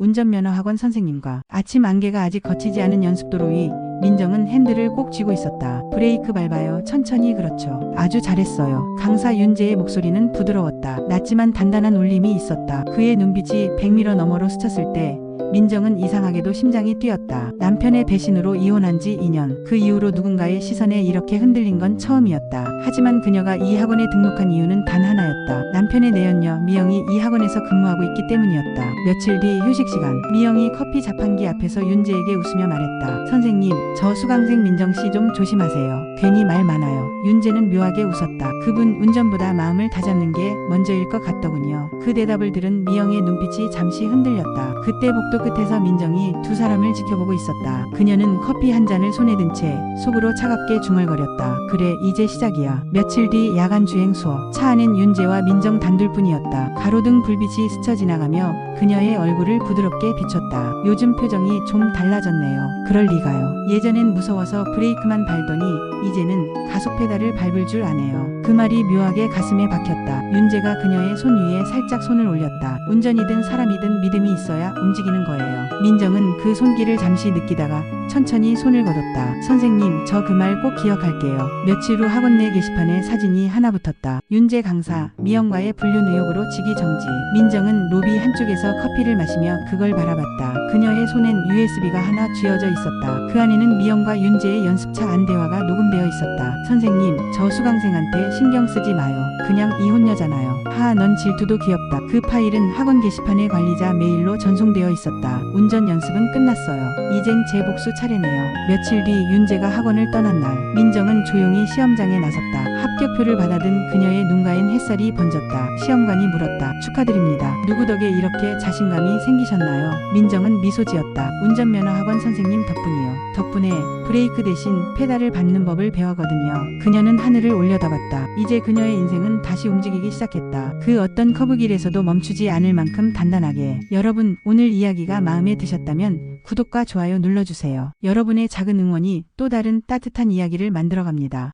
운전면허 학원 선생님과 아침 안개가 아직 거치지 않은 연습도로 위 민정은 핸들을 꼭 쥐고 있었다. 브레이크 밟아요. 천천히 그렇죠. 아주 잘했어요. 강사 윤재의 목소리는 부드러웠다. 낮지만 단단한 울림이 있었다. 그의 눈빛이 100m 너머로 스쳤을 때 민정은 이상하게도 심장이 뛰었다. 남편의 배신으로 이혼한 지 2년. 그 이후로 누군가의 시선에 이렇게 흔들린 건 처음이었다. 하지만 그녀가 이 학원에 등록한 이유는 단 하나였다. 남편의 내연녀 미영이 이 학원에서 근무하고 있기 때문이었다. 며칠 뒤 휴식 시간, 미영이 커피 자판기 앞에서 윤재에게 웃으며 말했다. 선생님, 저 수강생 민정 씨 좀 조심하세요. 괜히 말 많아요. 윤재는 묘하게 웃었다. 그분 운전보다 마음을 다잡는 게 먼저일 것 같더군요. 그 대답을 들은 미영의 눈빛이 잠시 흔들렸다. 그때 복도 끝에서 민정이 두 사람을 지켜보고 있었다. 그녀는 커피 한 잔을 손에 든 채 속으로 차갑게 중얼거렸다. 그래, 이제 시작이야. 며칠 뒤 야간 주행 수업. 차 안엔 윤재와 민정 단둘뿐이었다. 가로등 불빛이 스쳐 지나가며 그녀의 얼굴을 부드럽게 비췄다. 요즘 표정이 좀 달라졌네요. 그럴 리가요. 예전엔 무서워서 브레이크만 밟더니 이제는 가속 페달을 밟을 줄 아네요. 그 말이 묘하게 가슴에 박혔다. 윤재가 그녀의 손 위에 살짝 손을 올렸다. 운전이든 사람이든 믿음이 있어야 움직이는 거예요. 민정은 그 손길을 잠시 느끼다가 천천히 손을 거뒀다. 선생님, 저 그 말 꼭 기억할게요. 며칠 후 학원 내 게시판에 사진이 하나 붙었다. 윤재 강사, 미영과의 불륜 의혹으로 직위 정지. 민정은 로비 한쪽에서 커피를 마시며 그걸 바라봤다. 그녀의 손엔 USB가 하나 쥐어져 있었다. 그 안에는 미영과 윤재의 연습차 안대화가 녹음되어 있었다. 선생님, 저 수강생한테 신경 쓰지 마요. 그냥 이혼녀잖아요. 하, 넌 질투도 귀엽다. 그 파일은 학원 게시판의 관리자 메일로 전송되어 있었다. 운전 연습은 끝났어요. 이젠 제 복수 차례네요. 며칠 뒤 윤재가 학원을 떠난 날, 민정은 조용히 시험장에 나섰다. 합격표를 받아든 그녀의 눈가엔 햇살이 번졌다. 시험관이 물었다. 축하드립니다. 누구 덕에 이렇게 자신감이 생기셨나요? 민정은 미소 지었다. 운전면허 학원 선생님 덕분이요. 덕분에 브레이크 대신 페달을 밟는 법을 배웠거든요. 그녀는 하늘을 올려다봤다. 이제 그녀의 인생은 다시 움직이기 시작했다. 그 어떤 커브길에서도 멈추지 않을 만큼 단단하게. 여러분, 오늘 이야기가 마음에 드셨다면 구독과 좋아요 눌러주세요. 여러분의 작은 응원이 또 다른 따뜻한 이야기를 만들어갑니다.